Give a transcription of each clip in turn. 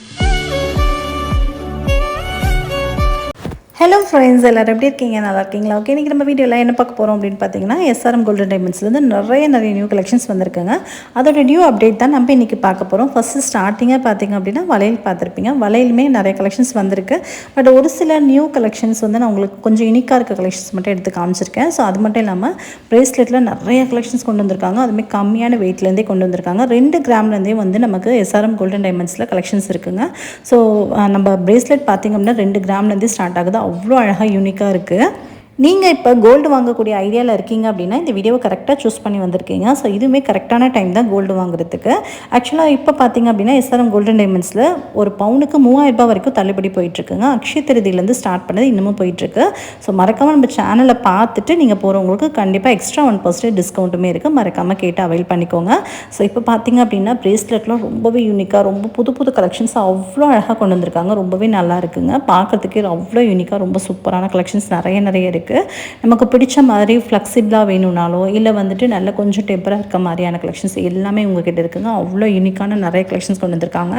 Yeah. Hello friends எல்லோரும் எப்படி இருக்கீங்க? நல்லா இருக்கீங்களா? ஓகே இன்றைக்கி நம்ம வீடியோவில் என்ன பார்க்க போகிறோம் அப்படின்னு பார்த்தீங்கன்னா எஸ்ஆர்எம் கோல்டன் டைமண்ட்ஸ்லேருந்து நிறைய நிறைய நியூ கலெக்ஷன்ஸ் வந்திருக்காங்க. அதோட நியூ அப்டேட் தான் நம்ம இன்றைக்கி பார்க்க போகிறோம் ஃபஸ்ட்டு ஸ்டார்டிங்காக பார்த்தீங்க அப்படின்னா வளையல் பார்த்துருப்பீங்க. வளையலுமே நிறைய கலெக்ஷன்ஸ் வந்திருக்கு. பட் ஒரு சில நியூ கலெக்ஷன்ஸ் வந்து நான் உங்களுக்கு கொஞ்சம் யூனிக்காக இருக்க கலெக்ஷன்ஸ் மட்டும் எடுத்து காமிச்சிருக்கேன். ஸோ அது மட்டும் இல்லாமல் ப்ரேஸ்லெட்டில் நிறைய கலெக்ஷன்ஸ் கொண்டு வந்திருக்காங்க. அதுவுமே கம்மியான வெயிட்லேருந்தே கொண்டு வந்திருக்காங்க. ரெண்டு கிராம்லேருந்தே வந்து நமக்கு எஸ்ஆர்எம் கோல்டன் டைமண்ட்ஸில் கலெக்ஷன்ஸ் இருக்குங்க. ஸோ நம்ம ப்ரேஸ்லெட் பார்த்திங்க அப்படின்னா ரெண்டு கிராம்லேருந்தே ஸ்டார்ட் ஆகுது. அவ்வளோ அழகாக யூனிக்காக இருக்குது நீங்கள் இப்போ கோல்டு வாங்கக்கூடிய ஐடியாவில் இருக்கீங்க அப்படின்னா இந்த வீடியோவை கரெக்டாக சூஸ் பண்ணி வந்திருக்கீங்க. ஸோ இதுவுமே கரெக்டான டைம் தான் கோல்டு வாங்குறதுக்கு. ஆக்சுவலாக இப்போ பார்த்தீங்க அப்படின்னா எஸ்ஆர்எம் கோல்டன் டைமண்ட்ஸில் ஒரு பவுனுக்கு மூவாயிரம் ரூபாய் வரைக்கும் தள்ளுபடி போயிட்டுருக்குங்க. அக்ஷய திருதியிலேருந்து ஸ்டார்ட் பண்ணது இன்னமும் போயிட்டுருக்கு. ஸோ மறக்காமல் நம்ம சேனலை பார்த்துட்டு நீங்கள் போகிறவங்களுக்கு கண்டிப்பாக எக்ஸ்ட்ரா ஒன் பர்சன்டேஜ் டிஸ்கவுண்ட்டுமே இருக்குது மறக்காமல் கேட்டு அவைல் பண்ணிக்கோங்க. ஸோ இப்போ பார்த்தீங்க அப்படின்னா ப்ரேஸ்லெட்லாம் ரொம்பவே யூனிக்காக ரொம்ப புது புது கலெக்ஷன்ஸ் அவ்வளோ அழகாக கொண்டு வந்திருக்காங்க. ரொம்பவே நல்லா இருக்குங்க. பார்க்கறதுக்கே அவ்வளோ யூனிக்காக ரொம்ப சூப்பரான கலெக்ஷன்ஸ் நிறைய நிறைய இருக்குது நமக்கு பிடிச்ச மாதிரி ஃப்ளெக்சிபிளாக வேணும்னாலோ இல்லை வந்துட்டு நல்ல கொஞ்சம் டெம்பராக இருக்க மாதிரியான கலெக்ஷன்ஸ் எல்லாமே உங்ககிட்ட இருக்குங்க. அவ்வளோ யூனிக்கான நிறைய கலெக்ஷன்ஸ் கொண்டு வந்திருக்காங்க.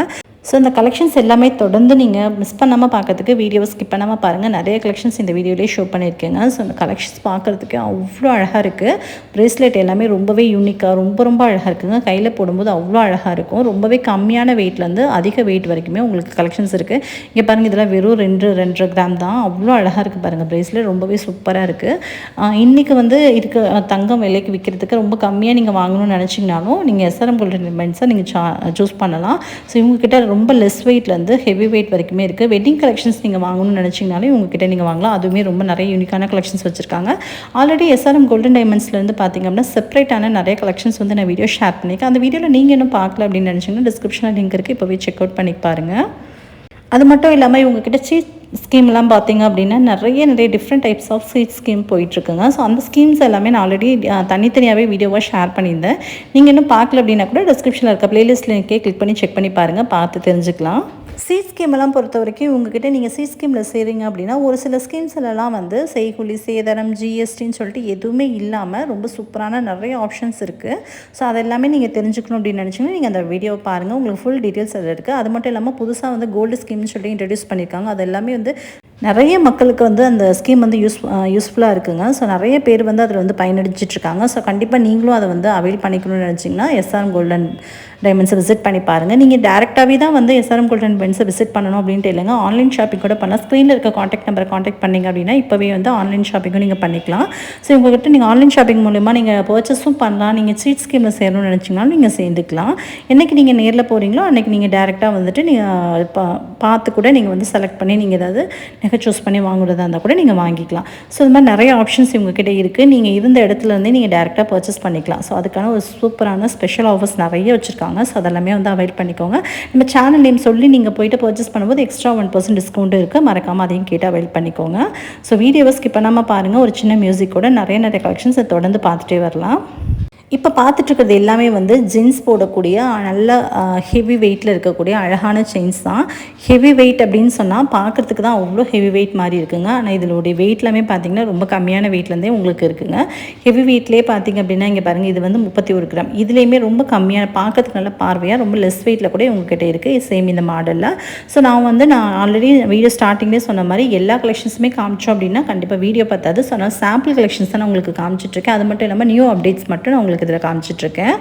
ஸோ இந்த கலெக்ஷன்ஸ் எல்லாமே தொடர்ந்து நீங்கள் மிஸ் பண்ணாமல் பார்க்கறதுக்கு வீடியோவை ஸ்கிப் பண்ணாமல் பாருங்கள் நிறைய கலெக்ஷன்ஸ் இந்த வீடியோலேயே ஷோ பண்ணியிருக்கேங்க. ஸோ அந்த கலெக்ஷன்ஸ் பார்க்குறதுக்கு அவ்வளோ அழகாக இருக்குது ப்ரேஸ்லெட் எல்லாமே ரொம்பவே யூனிக்காக ரொம்ப ரொம்ப அழகாக இருக்குங்க. கையில் போடும்போது அவ்வளோ அழகாக இருக்கும். ரொம்பவே கம்மியான வெயிட்லேருந்து அதிக வெயிட் வரைக்குமே உங்களுக்கு கலெக்ஷன்ஸ் இருக்குது இங்கே பாருங்கள் இதெல்லாம் வெறும் ரெண்டு ரெண்டரை கிராம் தான். அவ்வளோ அழகாக இருக்குது பாருங்கள் ப்ரேஸ்லெட் ரொம்பவே சூப்பராக இருக்குது இன்றைக்கி வந்து இருக்க தங்கம் விலைக்கு விற்கிறதுக்கு ரொம்ப கம்மியாக நீங்கள் வாங்கணும்னு நினச்சிங்கனாலும் நீங்கள் எஸ்ஆர்எம் கோல்டன் ரிமெண்ட்ஸை நீங்கள் சா சூஸ் பண்ணலாம். ஸோ இவங்கக்கிட்ட ரொம்ப லெஸ் வெயிட்லேருந்து ஹெவி வெயிட் வரைக்குமே இருக்குது வெட்டிங் கலெக்ஷன்ஸ் நீங்கள் வாங்கணும்னு நினச்சிங்கனாலே உங்ககிட்ட நீங்கள் வாங்கலாம். அதுவுமே ரொம்ப நிறைய யூனிக்கான கலெக்ஷன்ஸ் வச்சுருக்காங்க. ஆல்ரெடி எஸ்ஆர்எம் கோல்டன் டைமண்ட்ஸ்லேருந்து பார்த்தீங்க அப்படின்னா செப்பரேட்டான நிறைய கலெக்ஷன்ஸ் வந்து நான் வீடியோ ஷேர் பண்ணியிருக்கேன். அந்த வீடியோவில் நீங்கள் இன்னும் பார்க்கல அப்படின்னு நினச்சிங்கன்னா டிஸ்கிரிப்ஷனில் லிங்க் இருக்குது இப்போவே செக் அவுட் பண்ணி பாருங்கள் அது மட்டும் இல்லாமல் இவங்ககிட்ட சீ ஸ்கீம்லாம் பார்த்தீங்க அப்படின்னா நிறைய நிறைய different types of chit scheme போயிட்டுருக்குங்க. So அந்த ஸ்கீம்ஸ் எல்லாமே நான் ஆல்ரெடி தனித்தனியாகவே வீடியோவாக ஷேர் பண்ணியிருந்தேன். நீங்கள் இன்னும் பார்க்கல அப்படின்னா கூட டிஸ்கிரிப்ஷனில் இருக்க ப்ளேலிஸ்ட் லிங்கே கிளிக் பண்ணி செக் பண்ணி பாருங்கள் பார்த்து தெரிஞ்சுக்கலாம். சீட் ஸ்கீமெல்லாம் பொறுத்த வரைக்கும் உங்ககிட்ட நீங்கள் சீட் ஸ்கீமில் சேருங்க அப்படின்னா ஒரு சில ஸ்கீம்ஸ்லலாம் வந்து செய்குலி சேதாரம் ஜிஎஸ்டின்னு சொல்லிட்டு எதுவுமே இல்லாமல் ரொம்ப சூப்பரான நிறைய ஆப்ஷன்ஸ் இருக்குது ஸோ அதெல்லாமே நீங்கள் தெரிஞ்சுக்கணும் அப்படின்னு நினச்சிங்கன்னா நீங்கள் அந்த வீடியோ பாருங்கள் உங்களுக்கு ஃபுல் டீட்டெயில்ஸ் அதில் இருக்குது அது மட்டும் இல்லாமல் புதுசாக வந்து கோல்டு ஸ்கீம்னு சொல்லி இன்ட்ரடியூஸ் பண்ணியிருக்காங்க அது எல்லாமே வந்து நிறைய மக்களுக்கு வந்து அந்த ஸ்கீம் வந்து யூஸ் யூஸ்ஃபுல்லாக இருக்குங்க. ஸோ நிறைய பேர் வந்து அதில் வந்து பயனடிச்சிட்ருக்காங்க ஸோ கண்டிப்பாக நீங்களும் அதை வந்து அவைல் பண்ணிக்கணும்னு நினச்சிங்கன்னா எஸ்ஆர்எம் கோல்டன் டைமண்ட்ஸை விசிட் பண்ணி பாருங்கள் நீங்கள் டேரெக்டாகவே தான் வந்து எஸ்ஆர்எம் கோல்டன் பென்ஸை விசிட் பண்ணணும் அப்படின்ட்டு இல்லைங்க. ஆன்லைன் ஷாப்பிங் கூட பண்ணலாம். ஸ்க்ரீனில் இருக்க காண்டாக்ட் நம்பரை காண்டாக்ட் பண்ணிங்க அப்படின்னா இப்போவே வந்து ஆன்லைன் ஷாப்பிங்கும் நீங்கள் பண்ணிக்கலாம். ஸோ உங்கள்கிட்ட நீங்கள் ஆன்லைன் ஷாப்பிங் மூலிமா நீங்கள் பர்ச்சேஸும் பண்ணலாம். நீங்கள் சீட் ஸ்கீமில் சேரணும்னு நினச்சிங்கனாலும் நீங்கள் சேர்ந்துக்கலாம். என்றைக்கு நீங்கள் நேரில் போகிறீங்களோ அன்றைக்கி நீங்கள் டேரெக்டாக வந்துட்டு நீங்கள் பா பார்த்து கூட நீங்கள் வந்து செலக்ட் பண்ணி நீங்கள் ஏதாவது நகை சூஸ் பண்ணி வாங்குறதா இருந்தால் கூட நீங்கள் வாங்கிக்கலாம். ஸோ இது மாதிரி நிறைய ஆப்ஷன்ஸ் இவங்ககிட்ட இருக்குது நீங்கள் இருந்த இடத்துல இருந்தே நீங்கள் டேரெக்டாக பர்ச்சேஸ் பண்ணிக்கலாம். ஸோ அதுக்கான ஒரு சூப்பரான ஸ்பெஷல் ஆஃபர்ஸ் நிறைய வச்சுருக்காங்க. ஸோ அதெல்லாமே வந்து அவைல் பண்ணிக்கோங்க. நம்ம சேனல் நேம் சொல்லி நீங்கள் போயிட்டு பர்ச்சேஸ் பண்ணும்போது எக்ஸ்ட்ரா ஒன் பர்சன்ட் டிஸ்கவுண்ட் இருக்குது மறக்காமல் அதையும் கேட்டு அவைல் பண்ணிக்கோங்க. ஸோ வீடியோவை ஸ்கிப் பண்ணாமல் பாருங்கள் ஒரு சின்ன மியூசிக்கோட நிறைய நிறைய கலெக்ஷன்ஸை தொடர்ந்து பார்த்துட்டே வரலாம். இப்போ பார்த்துட்ருக்கிறது எல்லாமே வந்து ஜீன்ஸ் போடக்கூடிய நல்ல ஹெவி வெயிட்டில் இருக்கக்கூடிய அழகான செயின்ஸ் தான். ஹெவி வெயிட் அப்படின்னு சொன்னால் பார்க்குறதுக்கு தான் அவ்வளோ ஹெவி வெயிட் மாதிரி இருக்குங்க. ஆனால் இதனுடைய வெயிட்லாமே பார்த்தீங்கன்னா ரொம்ப கம்மியான வெயிட்லேருந்தே உங்களுக்கு இருக்குங்க. ஹெவி வெயிட்லேயே பார்த்தீங்க அப்படின்னா இங்கே பாருங்கள் இது வந்து முப்பத்தி ஒரு கிராம். இதுலேயுமே ரொம்ப கம்மியான பார்க்கறதுக்கு நல்ல பார்வையாக ரொம்ப லெஸ் வெயிட்டில் கூட உங்ககிட்ட இருக்குது சேம் இந்த மாடலில் ஸோ நான் வந்து நான் ஆல்ரெடி வீடியோ ஸ்டார்டிங்லேயே சொன்ன மாதிரி எல்லா கலெக்ஷன்ஸுமே காமிச்சோம் அப்படின்னா கண்டிப்பாக வீடியோ பார்த்தாது. ஸோ நான் சாம்பிள் கலெக்ஷன்ஸ் தான் நான் உங்களுக்கு காமிச்சிட்ருக்கேன் அது மட்டும் இல்லாமல் நியூ அப்டேட்ஸ் மட்டும் நான் உங்களுக்கு உங்களுக்கு இதில் காமிச்சிட்ருக்கேன்.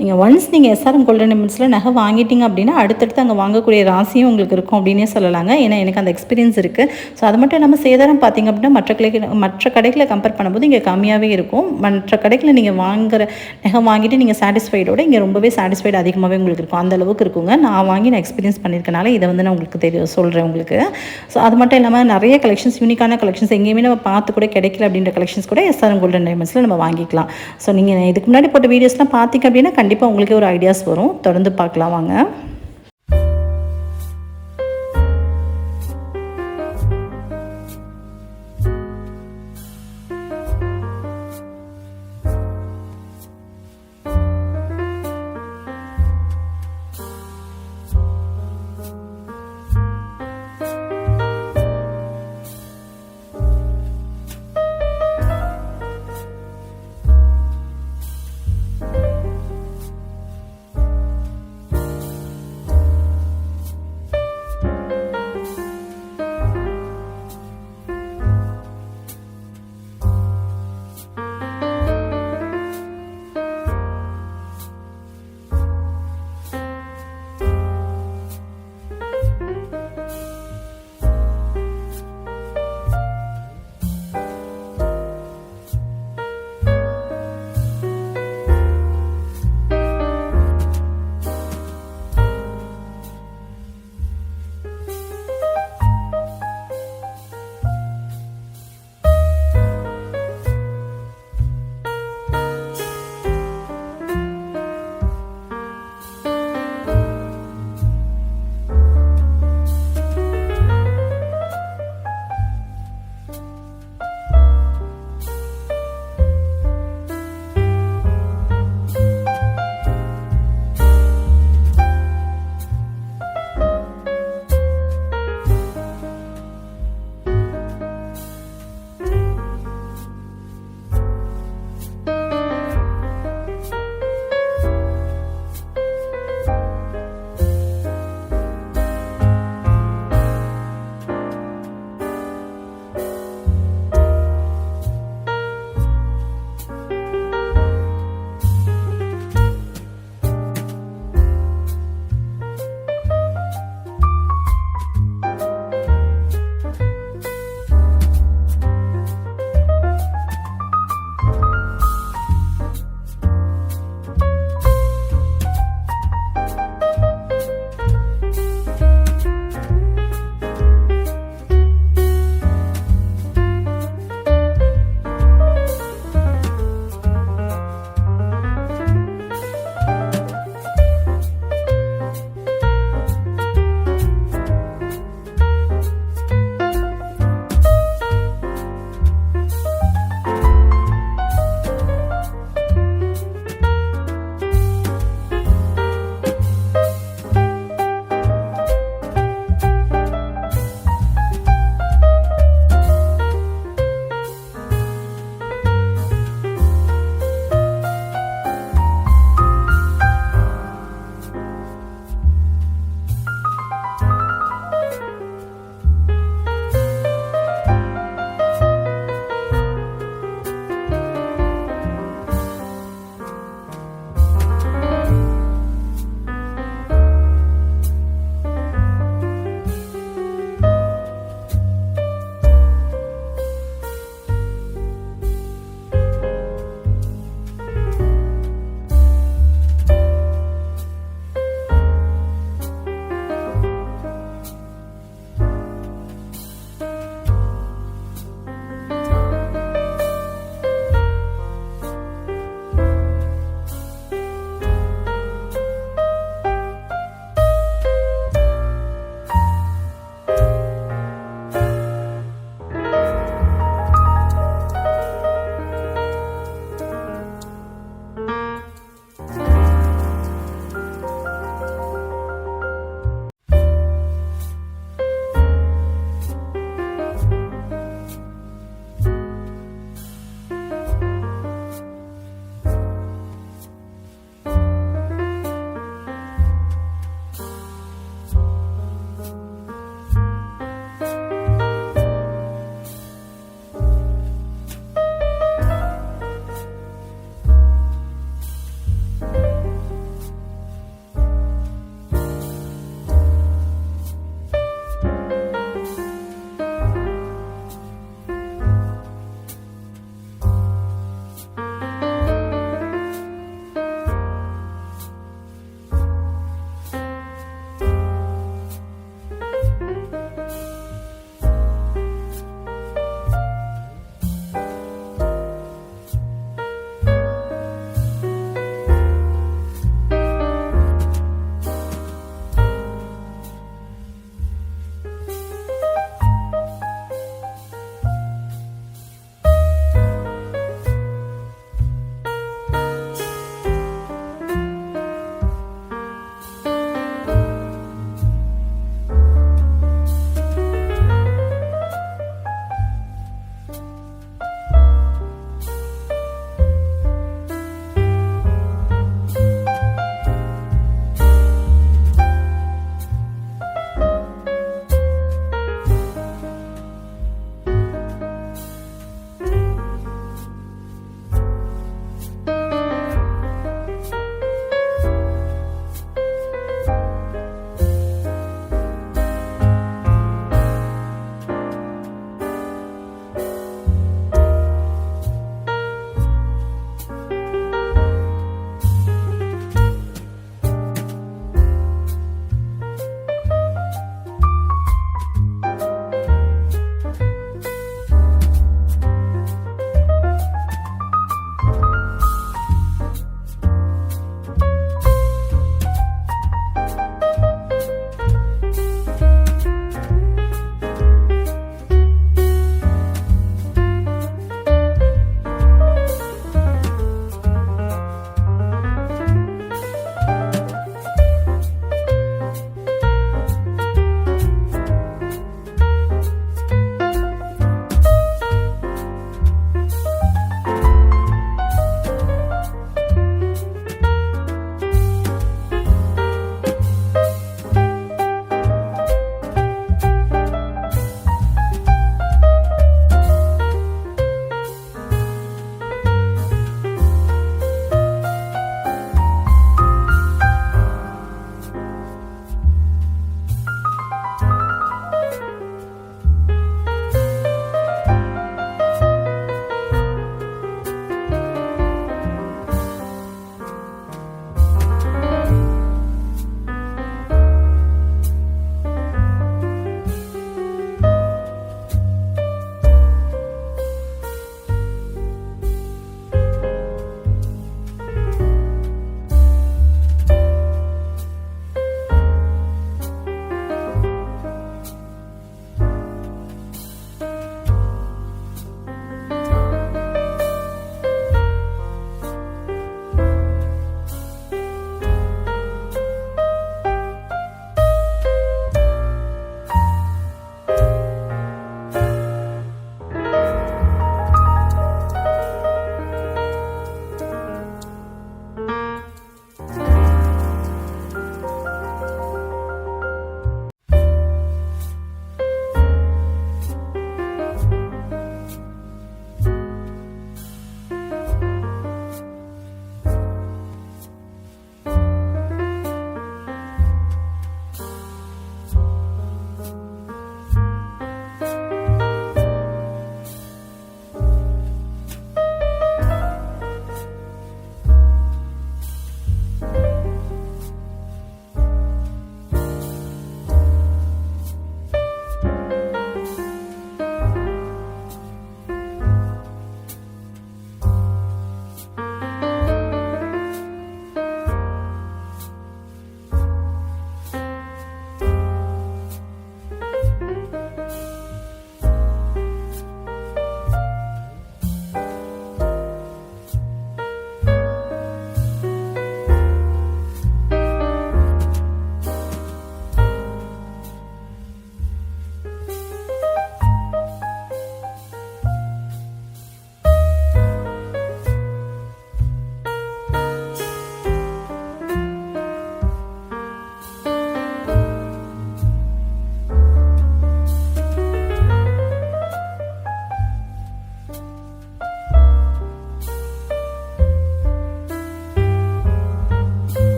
நீங்கள் ஒன்ஸ் நீங்கள் எஸ்ஆர்எம் கோல்டன் டெம்பிள்ஸில் நகை வாங்கிட்டீங்க அப்படின்னா அடுத்தடுத்து அங்கே வாங்கக்கூடிய ராசியும் உங்களுக்கு இருக்கும் அப்படின்னே சொல்லலாங்க. ஏன்னா எனக்கு அந்த எக்ஸ்பீரியன்ஸ் இருக்குது ஸோ அது மட்டும் இல்லாமல் சேதாரம் பார்த்தீங்க அப்படின்னா மற்ற கடைக்கு மற்ற கடைகளை கம்பேர் பண்ணும்போது இங்கே கம்மியாகவே இருக்கும். மற்ற கடைகளில் நீங்கள் வாங்குற நகை வாங்கிட்டு நீங்கள் சாட்டிஸ்ஃபைடோட இங்கே ரொம்பவே சாட்டிஸ்ஃபைடு அதிகமாகவே உங்களுக்கு இருக்கும். அந்த அளவுக்கு இருக்குங்க. நான் வாங்கி நான் எக்ஸ்பீரியன்ஸ் பண்ணியிருக்கனால இதை வந்து நான் உங்களுக்கு தெரியும் சொல்கிறேன் உங்களுக்கு. ஸோ அது மட்டும் இல்லாமல் நிறைய கலெக்ஷன்ஸ் யூனிக்கான கலெக்ஷன்ஸ் எங்கேயுமே நம்ம பார்த்து கூட கிடைக்கல அப்படின்ற கலெக்ஷன்ஸ் கூட எஸ்ஆர்எம் கோல்டன் டைமண்ட்ஸில் நம்ம வாங்கிக்கலாம். ஸோ நீங்கள் இதுக்கு முன்னாடி போட்ட வீடியோஸ்லாம் பார்த்தீங்க அப்படின்னா கண்டிப்பாக உங்களுக்கே ஒரு ஐடியாஸ் வரும். தொடர்ந்து பார்க்கலாம் வாங்க.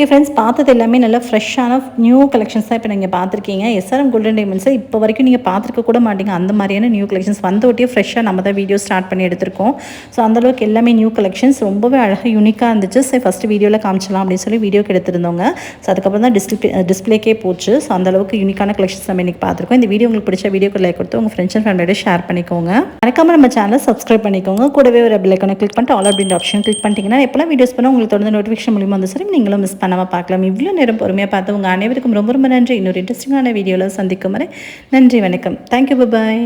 ஓகே ஃப்ரெண்ட்ஸ் பார்த்தது எல்லாமே நல்லா ஃப்ரெஷ்ஷான நியூ கலெக்ஷன்ஸ் தான் இப்போ நீங்கள் பார்த்துருக்கீங்க. எஸ்ஆர்எம் கோல்டன் டைமண்ட்ஸை இப்போ வரைக்கும் நீங்கள் பார்த்துருக்க கூட மாட்டீங்க. அந்த மாதிரியான நியூ கலெக்ஷன்ஸ் வந்த ஒட்டியே ஃப்ரெஷ்ஷாக நம்ம தான் வீடியோ ஸ்டார்ட் பண்ணி எடுத்திருக்கோம். ஸோ அந்தளவுக்கு எல்லாமே நியூ கலெக்ஷன்ஸ் ரொம்பவே அழகாக யூனிக்காக இருந்துச்சு. சரி ஃபஸ்ட்டு வீடியோவில் காமிச்சலாம் அப்படின்னு சொல்லி வீடியோக்கு எடுத்திருந்தோங்க. ஸோ அதுக்கப்புறம் தான் டிஸ்பிளே டிஸ்பிளேக்கே போச்சு. ஸோ அந்தளவுக்கு யூனிக்கான கலெக்ஷன்ஸ் நம்ம இன்றைக்கி பார்த்துருக்கோம். இந்த வீடியோ உங்களுக்கு பிடிச்ச வீடியோக்கு லைக் கொடுத்து உங்கள் ஃப்ரெண்ட்ஸ் அண்ட் ஃபேமிலியோட ஷேர் பண்ணிக்கோங்க. மறக்காமல் நம்ம சேனலை சப்ஸ்கிரைப் பண்ணிக்கோங்க. கூடவே ஒரு பெல் கிளிக் பண்ணிட்டு ஆல் அப்படின்ற ஆப்ஷன் கிளிக் பண்ணிட்டீங்கன்னா எப்போலாம் வீடியோஸ் பண்ணால் உங்களுக்கு தொடர்ந்து நோட்டிஃபிகேஷன் மூலியமாக வந்து சரி நீங்களும் மிஸ் காணாமல் பார்க்கலாம். இவ்வளோ நேரம் பொறுமையாக பார்த்து உங்கள் அனைவருக்கும் ரொம்ப ரொம்ப நன்றி. இன்னொரு இன்ட்ரெஸ்டிங்கான வீடியோவில் சந்திக்கும் வரை நன்றி வணக்கம். Thank you bye